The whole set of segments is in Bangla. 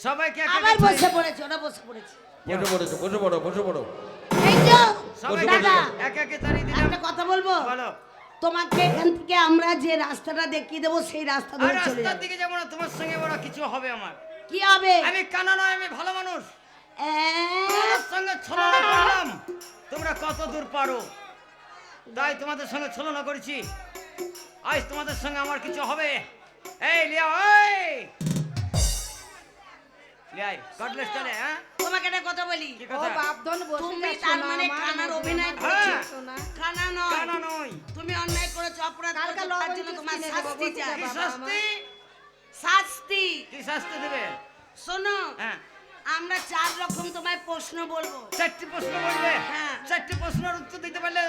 সবাইকে আবার বসে। পড়েছে ওরা বসে পড়েছে। বসে পড়েছো বসে পড়ো বসে পড়ো। এই তো দাদা একে একে তাড়িয়ে দিলাম। একটা কথা বলব? বলো। তোমাকে এখান থেকে আমরা যে রাস্তাটা দেখিয়ে দেবো সেই রাস্তা ধরে চলে রাস্তার দিকে যাব না তোমার সঙ্গে বড় কিছু হবে আমার। কি হবে? আমি কানা নয় আমি ভালো মানুষ। এ, সঙ্গে ছলনা করলাম। তোমরা কত দূর পারো? তাই তোমাদের সঙ্গে ছলনা করেছি। আজ তোমাদের সঙ্গে আমার কিছু হবে। এই লিয়া ওই লিয়াই কটলেস চলে হ্যাঁ? তোমাকে একটা কথা বলি। ও বাপধন বসে তুমি তার মানে কানার অভিনয় করছ হ্যাঁ। কানা নয়। কানা নই তুমি অন্যায় করেছ অপরাধ করেছ তার জন্য তোমার শাস্তি চাই। কি শাস্তি? শাস্তি। কি শাস্তি দেবে? শোনো হ্যাঁ। আমরা চার রকম তোমায় প্রশ্ন বলব। চারটি প্রশ্ন বলবে? হ্যাঁ। চারটি প্রশ্নের উত্তর দিতে পারলে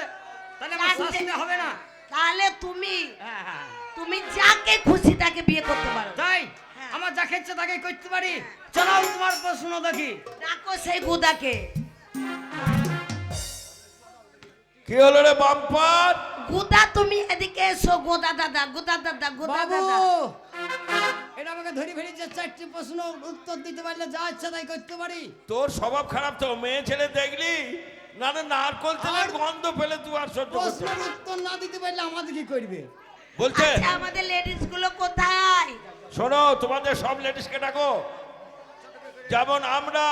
তাহলে আমার শাস্তি হবে না। তাহলে তুমি হ্যাঁ হ্যাঁ। তুমি যাকে খুশি তাকে বিয়ে করতে পারো। তাই। আমার যাকে ইচ্ছে তাকে করতে পারি? চলাও তোমার প্রশ্ন দেখি। ডাকো সেই গুদাকে। কি হলো রে বাম্পার গুদা তুমি এদিকে এসো। গোদা দাদা গুদা দাদা গুদা বাবু দাদা। এটা আমাকে ধরে ফেলি যে চারটি প্রশ্ন উত্তর দিতে পারলে যা ইচ্ছা তাই করতে পারি। তোর স্বভাব খারাপ তো মেয়ে ছেলে দেখলি? না না নারকল তেলের গন্ধ পেলে তুই আর সহ্য করতে প্রশ্নের উত্তর না দিতে পারলে আমাদের কি করবে? বলছে আচ্ছা আমাদের লেডিসগুলো কোথায়? শোনো তোমাদের সব লেডিসকে ডাকো। যেমন আমরা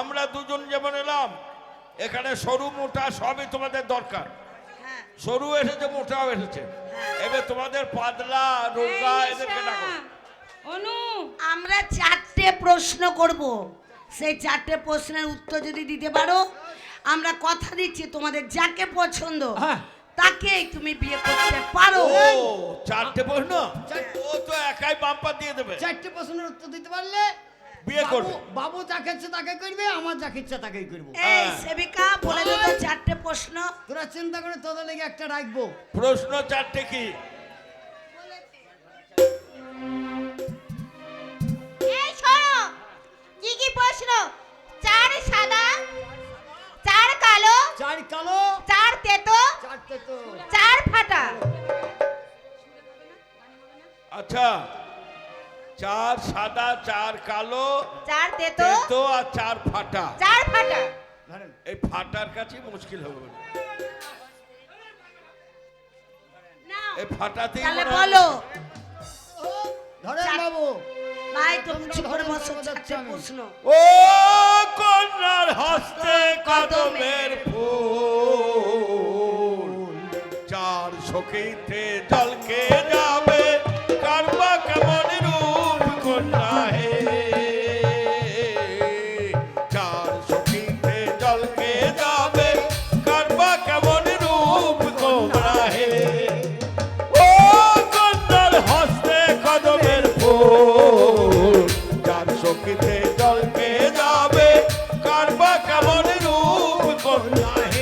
আমরা দুজন যেমন এলাম এখানে সরু মোটা সবই তোমাদের দরকার। হ্যাঁ। সরু এসেছে মোটাও এসেছে। এবার তোমাদের পাতলা রোগা এদেরকে ডাকো। অনু। আমরা চারটে প্রশ্ন করব। সেই চারটে প্রশ্নের উত্তর যদি দিতে পারো আমরা কথা দিচ্ছি তোমাদের যাকে পছন্দ। হ্যাঁ। তাকেই তুমি বিয়ে করতে পারো। ও চারটে প্রশ্ন? ও তো একাই বাম্পার দিয়ে দেবে। চারটি প্রশ্নের উত্তর দিতে পারলে বিয়ে করবে। বাবু যাকে ইচ্ছে তাকে করবে আমার যাকে ইচ্ছা তাকেই করব। এই হ্যাঁ। সেবিকা বলে দেবো চারটে প্রশ্ন। তোরা চিন্তা করে তোদের লেগে একটা রাখব। প্রশ্ন চারটে কি? এই শোনো কি কি প্রশ্ন? চার সাদা চার কালো চার কালো চার তেতো চার ফাটা। আচ্ছা চার সাদা চার কালো চার তেতো। আর চার ফাটা। চার ফাটা। এই ফাটার কাছে মুশকিল হবে এই ফাটাতেই তাহলে বলো। ধরেন বাবু। ভাই তুমি চুপ করে বসো তোমাদের চারটে স্বামী। প্রশ্ন। ও কন্যার হস্তে কদমের ফুল। চার জলকে যাবে? কারবা কেমন রূপ কন্যা হে চার সখীতে জলকে যাবে? কারবা কেমন রূপ কন্যা হে ও কন্যার হস্তে কদমের ফুল। যার সখীতে জলকে যাবে? কারবা কেমন রূপ কন্যা হে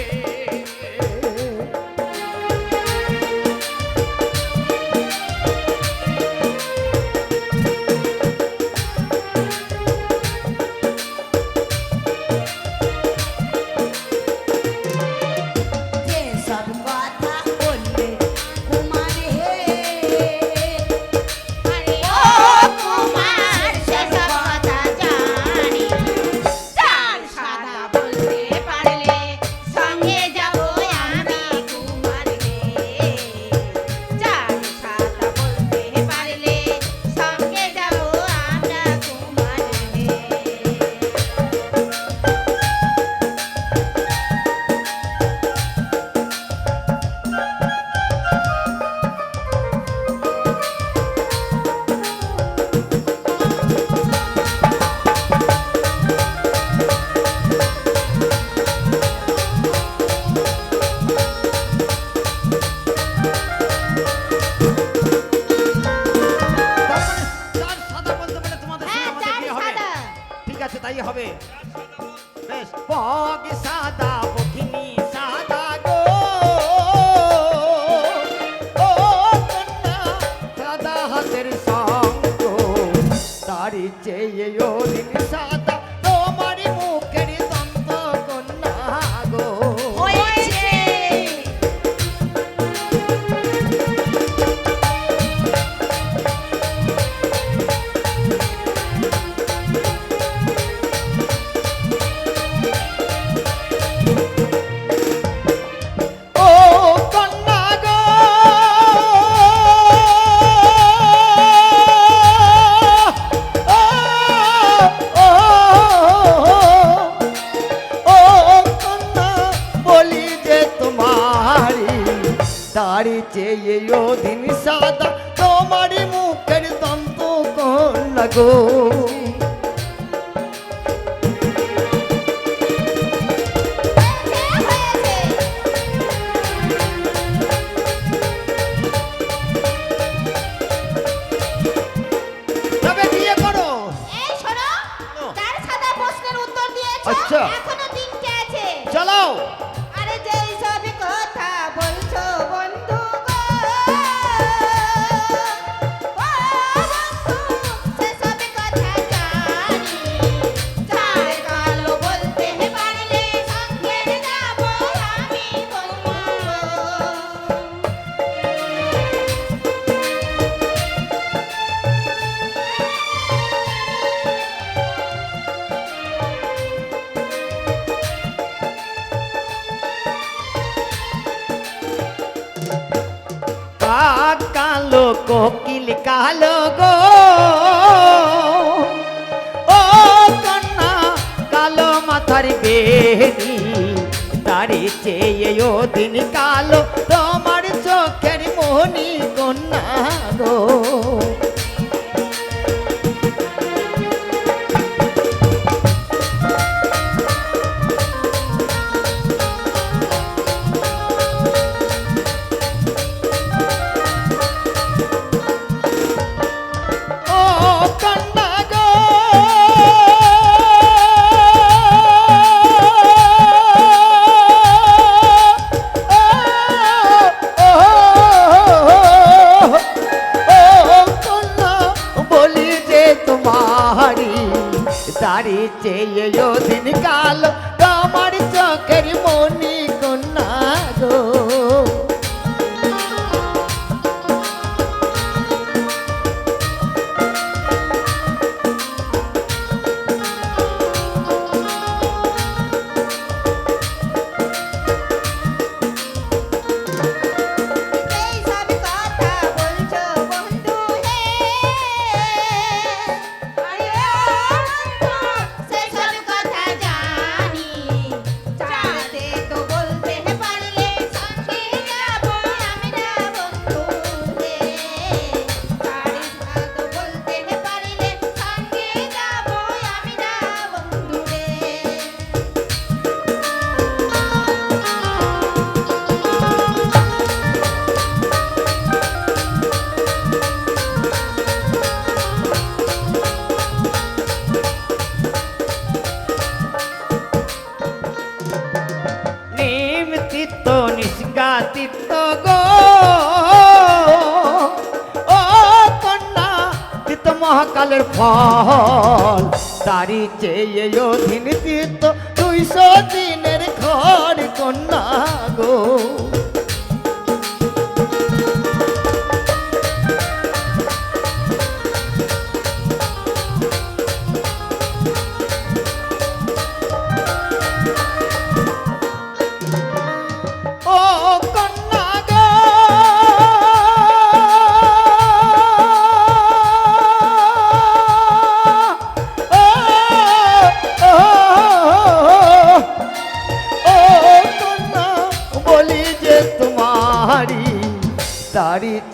তারি শাড়ি চেয়ে দিন সাদা তোমার মুখের দন্ত কোন লাগো? কাক কালো, কোকিল কালো গো। ও কন্যা, কালো মাথার বেনি তারি চেয়ে ও দিন কালো, তোমার চোখের মোহনি কন্যা গো। তারি তিত্ত গো। ও কন্যা তিত্ত মহাকালের ফল। তারি চেয়ে অধীন তিত্ত দুইশো দিনের ঘর কন্যা গো।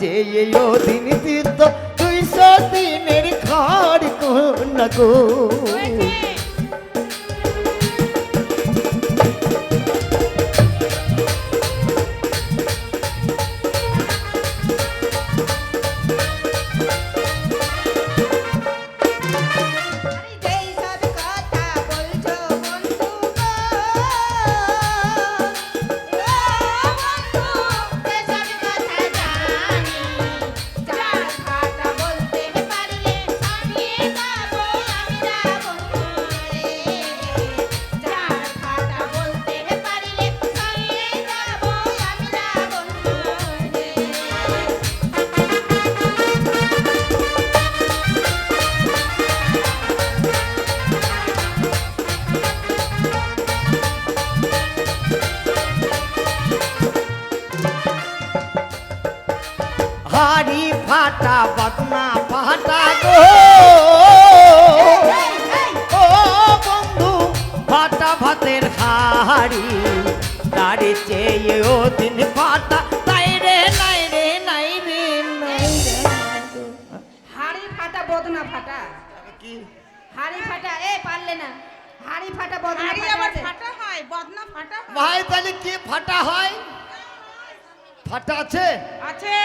তারি চেয়ে ও দিন দিত দুইশো দিনের ঘর কোন গো? হাড়ি ফাটা বদনা ফাটা গো। ও বন্ধু ফাটা ভাতের হাড়ি দাড়ি চেয়ে ও দিন ফাটা তাই রে নাই রে নাই রে হাড়ি ফাটা বদনা ফাটা। কি? হাড়ি ফাটা এ পারলে না। হাড়ি ফাটা বদনা হাড়ি ফাটা আবার আছে। ফাটা হয় বদনা ফাটা ভাই তাহলে কি ফাটা হয়? ফাটা আছে? আছে।